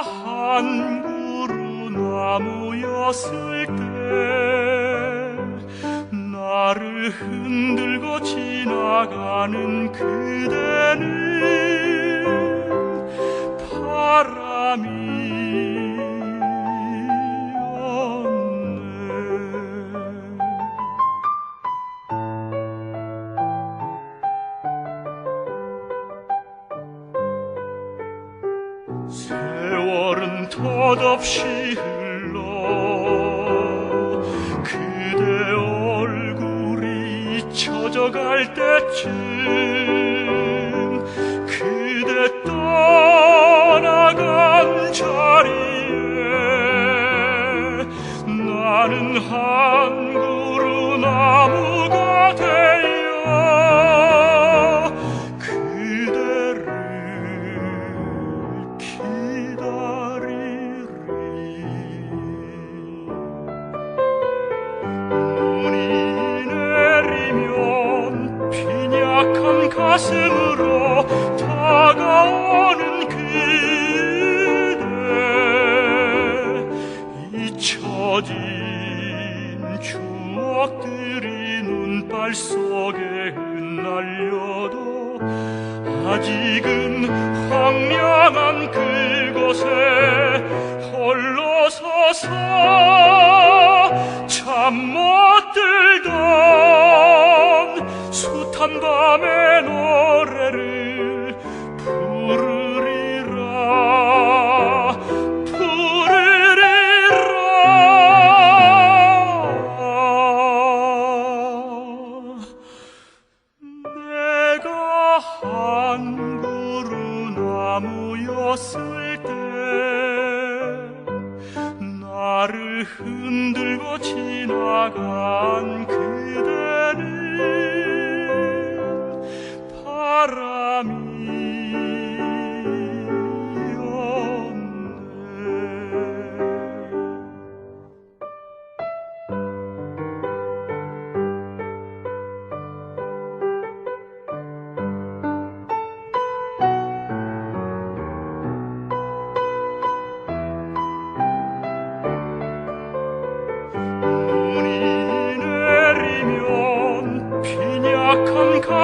한 그루 나무였을 때 나를 흔들고 지나가는 그대는 바람 덧없이 흘러 그대 얼굴이 잊혀져 갈 때쯤 그대 떠나간 자리에 나는 한 가슴으로 다가오는 그대. 잊혀진 추억들이 눈발 속에 흩날려도 아직은 황량한 그곳에 홀로 서서 잠 못 들던 밤의 노래를 부르리라. 부르리라. 내가 한 그루 나무였을 때 나를 흔들고 지나간 그대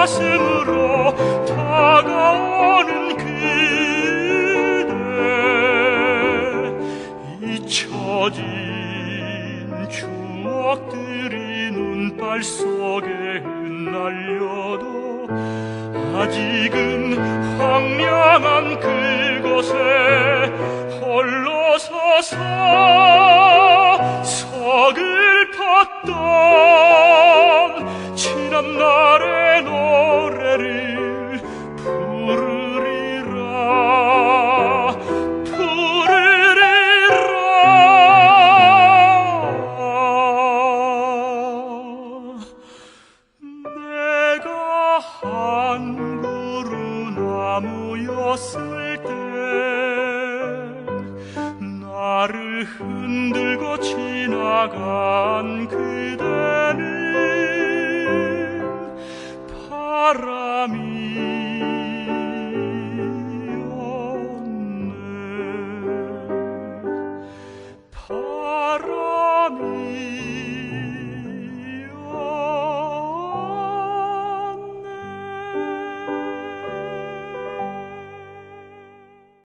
가슴으로 다가오는 그대. 잊혀진 추억들이 눈발 속에 흩날려도 아직은 황량한 그곳에 홀로 서서 나무였을 때 나를 흔들고 지나간 그